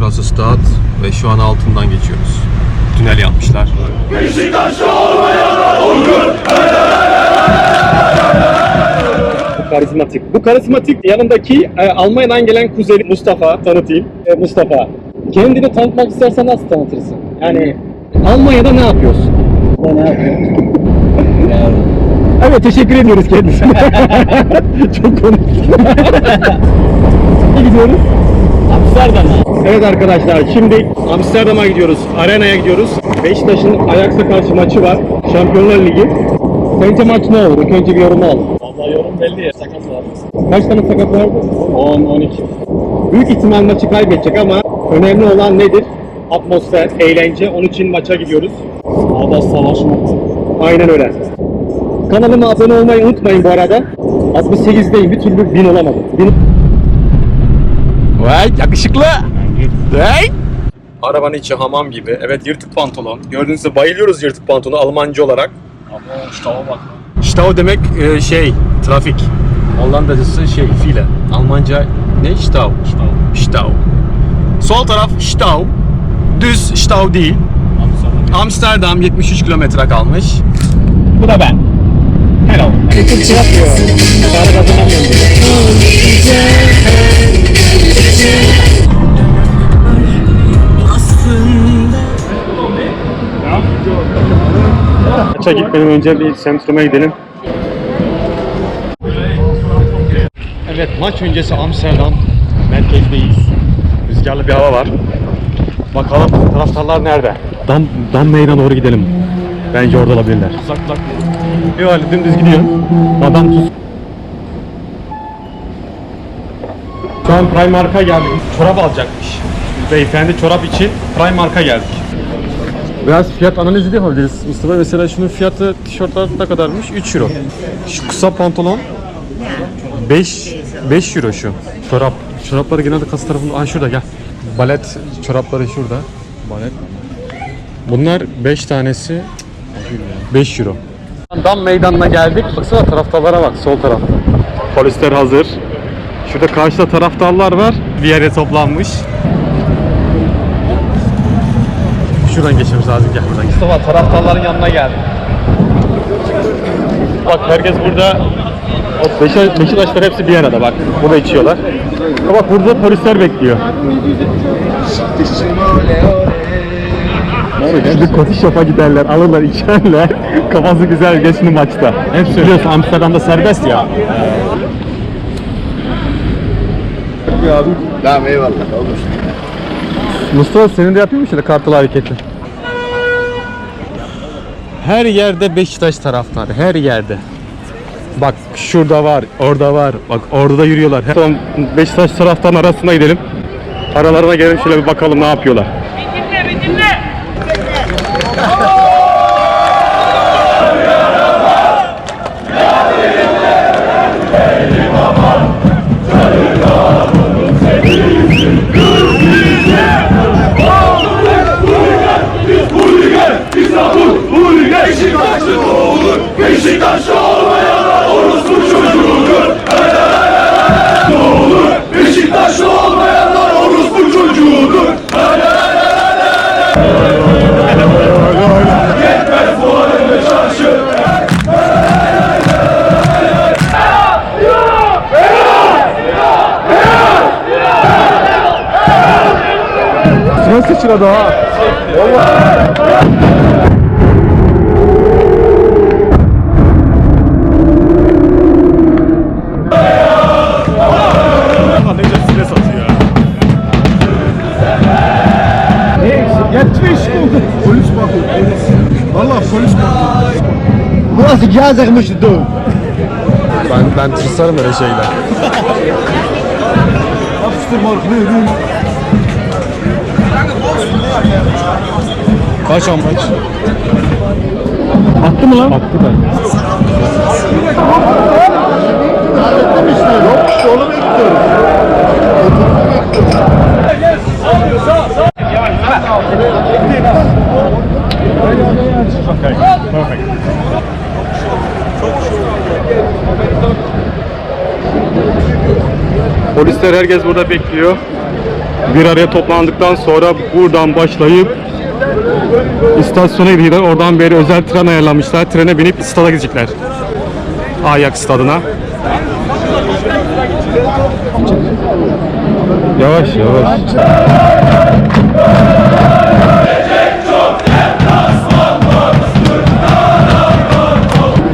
Şurası stat ve şu an altından geçiyoruz. Tünel yapmışlar. Karizmatik. Bu karizmatik yanındaki e, Almanya'dan gelen kuzeni Mustafa tanıtayım. E, Mustafa. Kendini tanıtmak istersen nasıl tanıtırsın? Yani Almanya'da ne yapıyorsun? Ne yapıyorsun? Evet teşekkür ediyoruz kendisine. Çok konuştuk. ne gidiyoruz? Amsterdam'a. Evet arkadaşlar şimdi Amsterdam'a gidiyoruz. Arena'ya gidiyoruz. Beşiktaş'ın Ajax'a karşı maçı var. Şampiyonlar Ligi. Sence maç ne olur? İlk önce bir yorum alalım. Valla yorum belli ya. Sakat var. Kaç tane sakat vardı? 10, 12. Büyük ihtimal maçı kaybedecek ama önemli olan nedir? Atmosfer, eğlence. Onun için maça gidiyoruz. Sağda savaşmak. Aynen öyle. Kanalıma abone olmayı unutmayın bu arada. 68'deyim. Bir türlü bin olamadım. Bin... Vay yakışıklı. Vay. Arabanın içi hamam gibi. Evet yırtık pantolon. Gördüğünüz gibi bayılıyoruz yırtık pantolonu Almancı olarak. Ama şu tava bak. Stau demek e, şey, trafik. Hollandacısı şey, file. Almanca ne? Stau. Stau. Sol taraf Stau. Düz Stau değil. Amsterdam. Amsterdam 73 kilometre kalmış. Bu da ben. Hello. Çok şey yapıyor. Para kazanamıyorum diye. Maça gitmeden önce bir sentruma gidelim. Evet maç öncesi Amsterdam merkezdeyiz. Rüzgarlı bir hava var. Bakalım taraftarlar nerede? Dam, Dam meydan doğru gidelim. Bence orada olabilirler. Uzaklak. Yok Ali dümdüz gidiyor. Adam tuz. Şu an Primark'a geldik. Çorap alacakmış. Beyefendi çorap için Primark'a geldik. Biraz fiyat analizi de yapabiliriz. Mustafa mesela şunun fiyatı tişörtler ne kadarmış? 3 euro. Şu kısa pantolon 5 5 euro şu. Çorap. Çorapları genelde kasa tarafında. Aa şurada gel. Balet çorapları şurada. Balet. Bunlar 5 tanesi 5 euro. Dam meydanına geldik. Baksana taraftarlara bak sol tarafta. Polisler hazır. Şurada karşıda taraftarlar var. Bir yere toplanmış. Şuradan geçmemiz lazım. Gel buradan. Mustafa taraftarların yanına geldik. Bak herkes burada Beşiktaş, Beşiktaşlar hepsi bir arada bak. Burada içiyorlar. Ama bak burada polisler bekliyor. Şimdi kofi shop'a giderler, alırlar, içerler. Kafası güzel geçsin maçta. Hepsi biliyorsun Amsterdam'da serbest ya. Tamam eyvallah olur. Mustafa senin de yapıyor musun şöyle kartal hareketi? Her yerde Beşiktaş taraftarı, her yerde. Bak şurada var, orada var. Bak orada da yürüyorlar. Tamam Beşiktaş taraftarın arasına gidelim. Aralarına gelin şöyle bir bakalım ne yapıyorlar. Beşiktaşlı sıçradı ha. Oldu. Polis bakıyor polis. Valla polis bakıyor. Burası gezekmiş dur. Ben ben tırsarım öyle şeyler. Yapıştırmalık ne ürün? Kaç amaç? Attı mı lan? Attı ben. Hallettim işte. Yok işte onu bekliyorum. Polisler herkes burada bekliyor. Bir araya toplandıktan sonra buradan başlayıp istasyona gidiyorlar. Oradan beri özel tren ayarlamışlar. Trene binip stada gidecekler. Ajax stadına. Yavaş yavaş.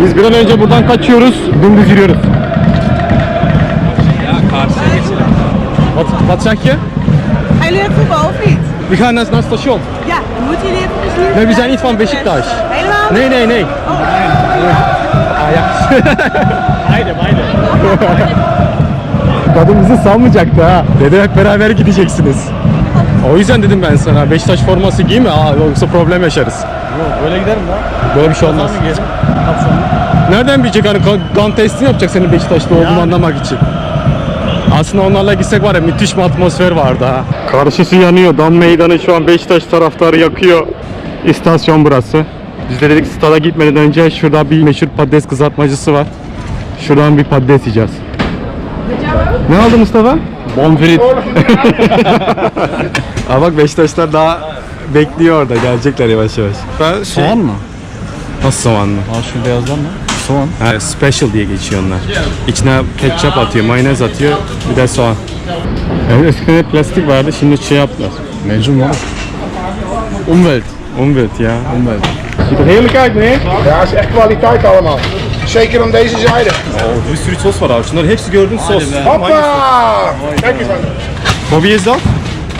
Biz bir an önce buradan kaçıyoruz. Dümdüz yürüyoruz. Wat, wat zeg je? Hij leert voetbal of niet? We gaan naar, naar het station. Ja, dan moet jullie even. Nee, we zijn niet van Beşiktaş. Helemaal? Nee, nee, nee. Ajax. Beide, beide. Kadın bizi salmayacaktı ha. Dedi hep beraber gideceksiniz. O yüzden dedim ben sana Beşiktaş forması giyme aa, yoksa problem yaşarız. Böyle giderim lan. Böyle bir şey olmaz. Nereden bilecek hani kan- kan testi yapacak senin Beşiktaş'ta olduğunu anlamak için. Aslında onlarla gitsek var ya müthiş bir atmosfer vardı ha. Karşısı yanıyor. Dam meydanı şu an Beşiktaş taraftarı yakıyor. İstasyon burası. Biz de dedik stada gitmeden önce şurada bir meşhur patates kızartmacısı var. Şuradan bir patates yiyeceğiz. Ne aldın Mustafa? Bonfrit. Aa bak Beşiktaşlar daha bekliyor orada. Gelecekler yavaş yavaş. Ben Soğan mı? Nasıl soğanlı? Aa şurada yazılan ne? Soğan. Ha, special diye geçiyor onlar. İçine ketçap atıyor, mayonez atıyor, bir de soğan. Evet, eskiden plastik vardı, şimdi şey yaptılar. Mecnun mu? Umwelt. Umwelt, ja. Umwelt. Ziet er heerlijk uit, meneer. Ja, is echt kwaliteit allemaal. Zeker aan deze zijde. Oh, bir sürü sos var abi. Şunları hepsi gördün sos. Hoppa! Kijk eens. Voor wie is dat?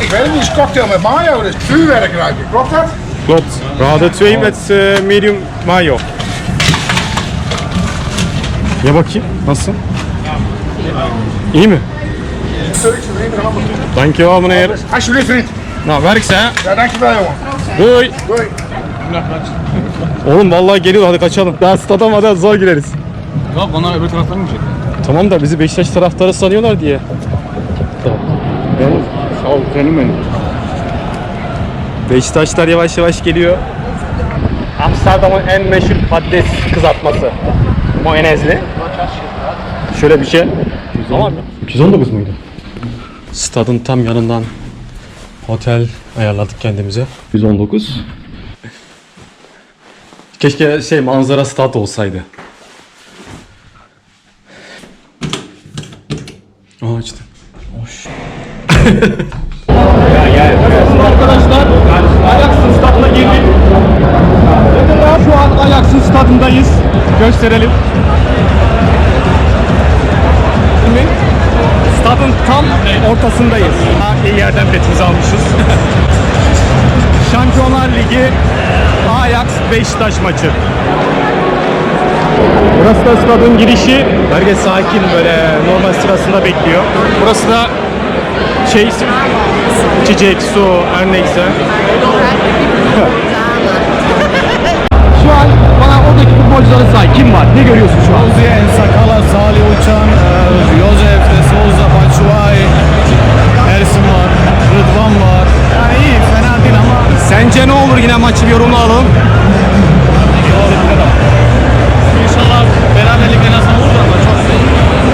Ik weet het niet, is cocktail met mayo, dus vuurwerk ruiken. Klopt dat? Klopt. We hadden twee met eh, medium mayo. Ye bakayım. Nasıl? İyi mi? Dankjewel meneer. Alsjeblieft vriend. Nou, werk ze. Ja, dankjewel jongen. Doei. Doei. Oğlum vallahi geliyor hadi kaçalım. Daha stada hadi zor gireriz. Yok onlar öbür taraftan mı gidecek? Tamam da bizi Beşiktaş taraftarı sanıyorlar diye. Sağ ol canım benim. Beşiktaşlar yavaş yavaş geliyor. Amsterdam'ın en meşhur patates kızartması. Mayonezli. Şöyle bir şey. Tamam mı? 219 muydu? Stadın tam yanından otel ayarladık kendimize. 119. Keşke şey manzara stat olsaydı. Aa açtı. Arkadaşlar Ajax'ın stadına girdik. Şu an Ajax'ın stadındayız. Gösterelim. Stadın tam ortasındayız. Ha, iyi yerden biletimizi almışız. Şampiyonlar Ligi Ajax Beşiktaş maçı. Burası da stadın girişi. Herkes sakin böyle normal sırasında bekliyor. Burası da şey içecek, su, her neyse. şu an bana oradaki futbolcuları say. Kim var? Ne görüyorsun şu an? Oziye, Sakala, Salih Uçan, Josef, De Souza, Rıdvan var. Yani iyi, fena değil ama Sence ne olur yine maçı bir yorumla alalım. İnşallah beraberlik en azından olur ama çok zor.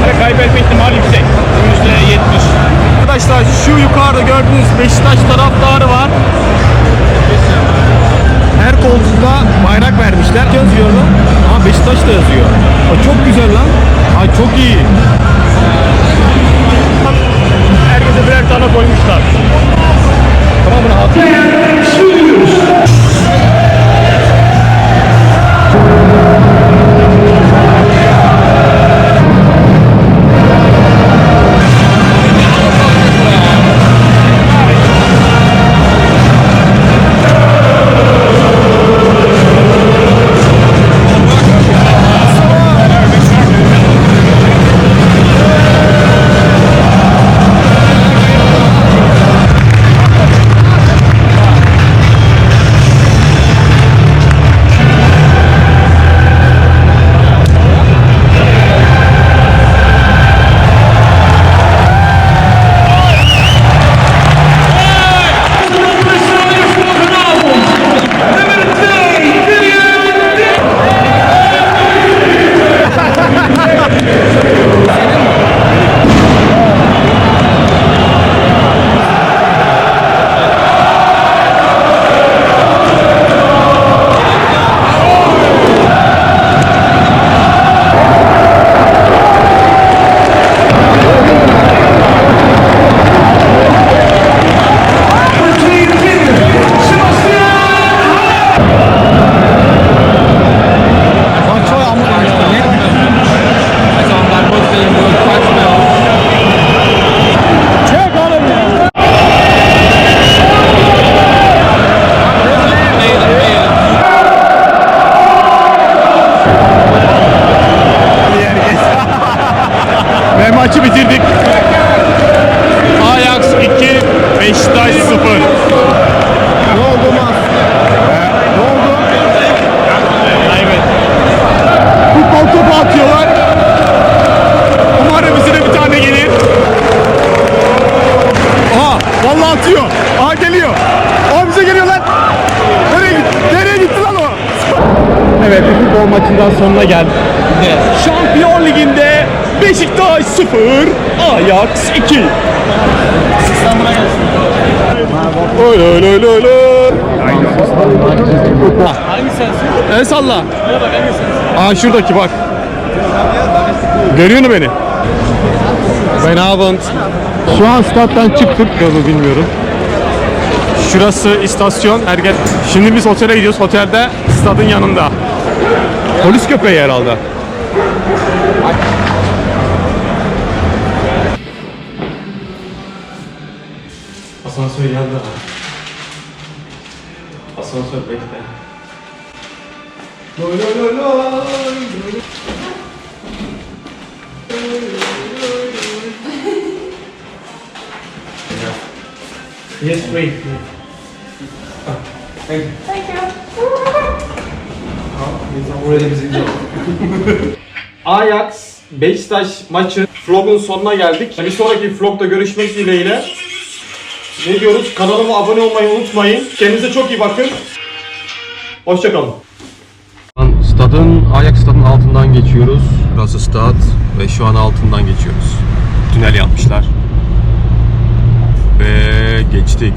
Ve kaybetme ihtimali yüksek. Yüzde yetmiş. Arkadaşlar şu yukarıda gördüğünüz Beşiktaş taraftarı var. Her koltukta bayrak vermişler. Yazıyor lan. Ama Beşiktaş da yazıyor. Aa, çok güzel lan. Ay çok iyi. Herkese birer tane koymuşlar. Tamam bunu maçı bitirdik. Ajax 2, Beşiktaş 0. Ne oldu Mars? Ee, ne oldu? Evet. Futbol topu atıyorlar. Umarım bize bir tane gelir. Aha vallahi atıyor. Aha geliyor. Aha bize geliyor lan. Nereye, nereye gitti lan o? Evet bir futbol maçından sonuna geldik. Şampiyon Ligi'nde Beşiktaş 0, Ajax 2. Öyle öyle öyle öyle. Hangi sensin? El salla. Hangi sensin? Aa şuradaki bak. Görüyor musun beni? Ben Abend. Şu an stat'tan çıktık. Ya bu bilmiyorum. Şurası istasyon Ergen. Şimdi biz otele gidiyoruz. Otelde stadın yanında. Polis köpeği herhalde. Asansör geldi. Asansör bekle. Yes, wait. Ajax Beşiktaş maçı vlogun sonuna geldik. Bir sonraki vlogda görüşmek dileğiyle. Ne diyoruz? Kanalıma abone olmayı unutmayın. Kendinize çok iyi bakın. Hoşçakalın. Stadın, Ajax stadın altından geçiyoruz. Burası stad ve şu an altından geçiyoruz. Tünel yapmışlar. Ve geçtik.